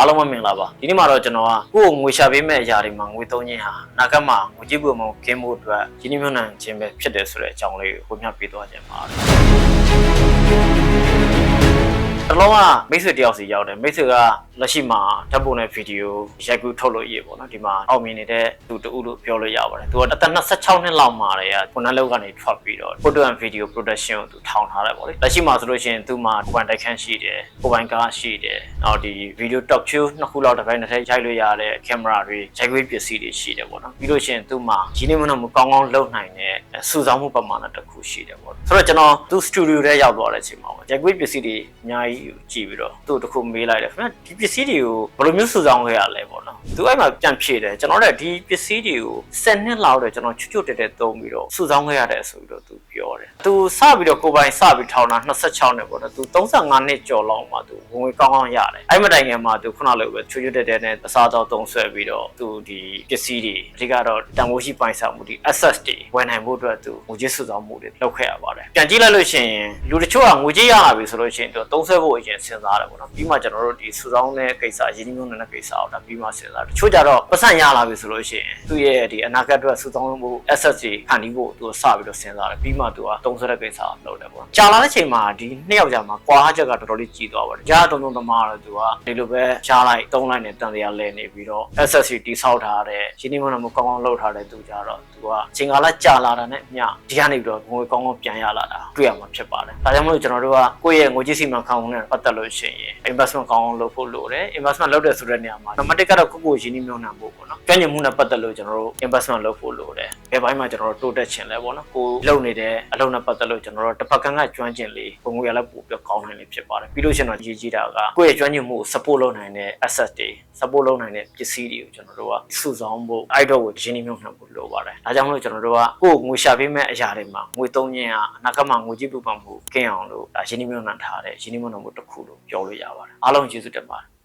အားလုံးပဲမင်္ဂလာပါဒီနေ့မှာတော့ကျွန်တော်ကကိုယ့်ကိုငွေရှာပေးမဲ့အရာတွေမှာငွေသုံးခြင်းဟာအနာဂတ်မှာငွေကြေးပုံမှန်ကင်းဖို့အတွက်ဒီနေ့မျိုးနိုင်ခြင်းပဲဖြစ်တယ်ဆိုတဲ့အကြောင်းလေးကိုမျှပေးသွားခြင်းပါတယ် တလုံးကမိတ်ဆွေတယောက်စီရောက်တယ်မိတ်ဆွေကလက်ရှိမှာဓာတ်ပုံနဲ့ဗီဒီယိုရိုက်ကူးထုတ်လို့ရပေါ့နော်ဒီမှာအောင်မြင်နေတဲ့သူတူလို့ပြောလို့ရပါတယ်သူကအသက်26နှစ်လောက်မှာတည်းကခုနလောက်ကနေထွက်ပြီးတော့ photo and video production ကိုသူထောင်ထားတယ်ပေါ့လေလက်ရှိမှာဆိုလို့ရှိရင်သူမှာကိုယ်ပိုင်တိုက်ခန်းရှိတယ်ကိုယ်ပိုင်ကားရှိတယ်နောက်ဒီ video talk show နှစ်ခုလောက်တစ်ပိုင်းတစ်ထည့်ရိုက်လို့ရတဲ့ camera တွေရိုက်ကူးပစ္စည်းတွေရှိတယ်ပေါ့နော်ပြီးလို့ရှိရင်သူမှာရင်းနှီးမှုနဲ့ကောင်းကောင်းလုပ်နိုင်တဲ့စုဆောင်းမှုပမာဏတစ်ခုရှိတယ်ပေါ့ဆိုတော့ကျွန်တော်သူ studio ထဲရောက်သွားတဲ့အချိန်မှာပေါ့ရိုက်ကူးပစ္စည်းတွေအများကြီးကြည့်ပြီးတော့သူ့တစ်ခုမေးလိုက်တယ်ခင်ဗျဒီပစ္စည်းတွေကိုဘယ်လိုမျိုးစုဆောင်းခဲ့ရလဲပေါ့နော်သူအဲ့မှာပြန်ဖြေတယ်ကျွန်တော်လည်းဒီပစ္စည်းတွေကို10နှစ်လောက်တော့ကျွန်တော်ချွတ်ချွတ်တက်တက်သုံးပြီးတော့စုဆောင်းခဲ့ရတယ်ဆိုပြီးတော့သူပြောတယ်သူစပြီးတော့ကိုယ်ပိုင်စပြီးထောင်တာ26နှစ်ပေါ့နော်သူ35နှစ်ကျော်လောက်မှသူဝင်ဝင်ကောင်းကောင်းရတယ်အဲ့မတိုင်ခင်မှာသူခုနလိုပဲချွတ်ချွတ်တက်တက်နဲ့အစားအသောက်သုံးဆွဲပြီးတော့သူဒီပစ္စည်းတွေအဓိကတော့တန်ဖိုးရှိပိုင်ဆိုင်မှုဒီ access တွေဝယ်နိုင်ဖို့အတွက်သူငွေကြေးစုဆောင်းမှုတွေလုပ်ခဲ့ရပါတယ်ပြန်ကြည့်လိုက်လို့ရှိရင်လူတချို့ကငွေကြေးရလာပြီဆိုလို့ရှိရင်သူသုံးဆွဲဖို့အရင်စဉ်းစားတယ်ပေါ့နော်ပြီးမှကျွန်တော်တို့ဒီစုဆောင်းတဲ့ကိစ္စရင်းနှီးမြှုပ်နှံတဲ့ကိစ္စအောင်ဒါပြီးမှစဉ်းစားတယ်တချို့ကြတော့ပတ်စံရလာပြီဆိုလို့ရှိရင်သူ့ရဲ့ဒီအနာဂတ်အတွက်စုဆောင်းဖို့ access တွေခံပြီးဖို့သူစပြီးတော့စဉ်းစားတယ်ပြီးမှသူကသုံးဆွဲတဲ့ကိစ္စလုပ်တယ်ပေါ့ကြာလာတဲ့ချိန်မှာဒီနှစ်ယောက်ကြာမှာကွာဟချက်ကတော်တော်လေးကြီးသွားပါတယ်ကြာတုံတုံသမားတော့သူကဒီလိုပဲရှားလိုက်သုံးလိုက်နဲ့တန်တရားလဲနေပြီးတော့ access တွေတိဆောက်ထားတဲ့ရင်းနှီးမြှုပ်နှံမှုကောင်းကောင်းလုပ်ထားတဲ့သူကြတော့သူကချိန်ကာလကြာလာတာနဲ့မျှဒီကနေပြီးတော့ငွေကောင်းကောင်းပြန်ရလာတာတွေ့ရမှာဖြစ်ပါတယ်ဒါကြောင့်မို့လို့ကျွန်တော်တို့ကကိုယ့်ရဲ့ငွေကြေးစီမံခန့်ခွဲမှုနဲ့ပတ်သက်လို့ရှိရင် investment ကောင်းအောင်လုပ်ဖို့လိုတယ် investment လုပ်တဲ့ဆိုတဲ့နေရာမှာနံပါတ်1ကတော့ကိုယ့်ကိုယ်ရင်းနှီးမြှုပ်နှံဖို့ပေါ့နော် ကျွမ်းကျင်မှုနဲ့ပတ်သက်လို့ကျွန်တော်တို့ investment လုပ်ဖို့လိုတယ်ဘယ်ဘိုင်းမှာကျွန်တော်တို့တိုးတက်ချင်လဲပေါ့နော်ကိုယ်လုပ်နေတဲ့အလုပ်နဲ့ပတ်သက်လို့ကျွန်တော်တို့တစ်ဖက်ကန်းကကျွမ်းကျင်လေးပုံငွေရလည်းပို့ပြီးကောင်းနိုင်လေးဖြစ်ပါတယ်ပြီးလို့ရှိရင်တော့ရည်ကြီးတာကကိုယ့်ရဲ့ကျွမ်းကျင်မှုကို support လုပ်နိုင်တဲ့ asset တွေ support လုပ်နိုင်တဲ့ပစ္စည်းတွေကိုကျွန်တော်တို့ကစုဆောင်းဖို့အဲ့တော့ကိုရင်းနှီးမြှုပ်နှံဖို့လိုပါတယ်ဒါကြောင့်မလို့ကျွန်တော်တို့ကကိုယ့်ငွေရှာပေးမဲ့အရာတွေမှာငွေသုံးခြင်းကအနာဂတ်မှာငွေကြေးပူပန်မှုကင်းအောင်လို့ဒါရင်းနှီးမြှုပ်နှံထားတဲ့ရင်းနှီးမြှုပ်နှံမှုတစ်ခုလို့ပြောလို့ရပါတယ်အားလုံးကျေးဇူးတင်ပါတယ်